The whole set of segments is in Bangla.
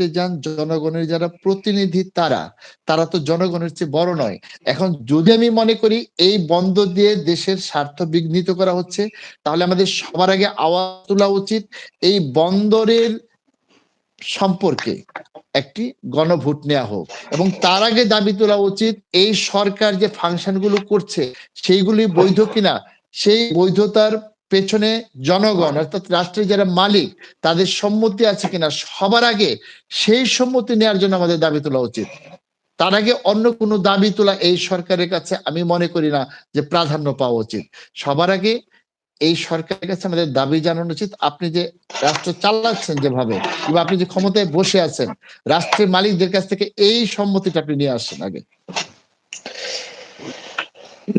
পার্লামেন্টে যান জনগণের যারা প্রতিনিধি তারা তারা তো জনগণের চেয়ে বড় নয়। এখন যদি আমি মনে করি এই বন্ধ দিয়ে দেশের স্বার্থ বিঘ্নিত করা হচ্ছে, তাহলে আমাদের সবার আগে আওয়াজ তোলা উচিত এই বন্দরের সম্পর্কে একটি গণভোট নেওয়া হোক। এবং তার আগে দাবি তোলা উচিত এই সরকার যে ফাংশনগুলো করছে, সেইগুলি বৈধ কিনা, সেই বৈধতার পেছনে জনগণ অর্থাৎ রাষ্ট্রের যারা মালিক তাদের সম্মতি আছে কিনা সবার আগে সেই সম্মতি নেওয়ার জন্য আমাদের দাবি তোলা উচিত। তার আগে অন্য কোনো দাবি তোলা এই সরকারের কাছে আমি মনে করি না যে প্রাধান্য পাওয়া উচিত। সবার আগে এই সরকারের কাছে আমাদের দাবি জানানো উচিত। আপনি যে রাষ্ট্র চালাচ্ছেন যেভাবে কিংবা আপনি যে ক্ষমতায় বসে আছেন রাষ্ট্রের মালিকদের কাছ থেকে এই সম্মতিটা আপনি নিয়ে আসছেন আগে।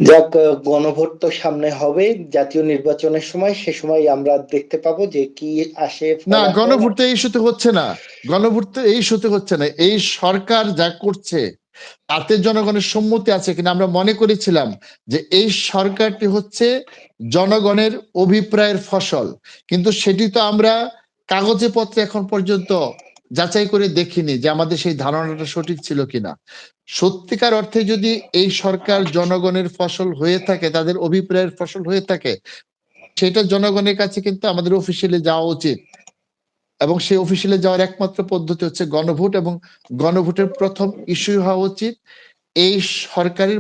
যাক গণভোট তো সামনে হবে। জাতীয় নির্বাচনের সময়, সে সময় আমরা দেখতে পাবো যে কি আসে না, গণভোট তো এই ইস্যুতে হচ্ছে না। গণভোট তো এই ইস্যুতে হচ্ছে না। এই সরকার যা করছে, তাতে জনগণের সম্মতি আছে কিনা আমরা মনে করেছিলাম যে এই সরকারটি হচ্ছে জনগণের অভিপ্রায়ের ফসল। কিন্তু সেটি তো আমরা কাগজে পত্রে এখন পর্যন্ত যাচাই করে দেখিনি যে আমাদের সেই ধারণাটা সঠিক ছিল কিনা। সত্যিকার অর্থে যদি এই সরকার জনগণের ফসল হয়ে থাকে, তাদের অভিপ্রায়ের ফসল হয়ে থাকে, সেটা জনগণের কাছে কিন্তু আমাদের অফিসিয়ালি যাওয়া উচিত। এবং সেই অফিসিয়ালে যাওয়ার একমাত্র পদ্ধতি হচ্ছে গণভোট এবং গণভোটের প্রথম ইস্যু হওয়া উচিত। এই সরকারের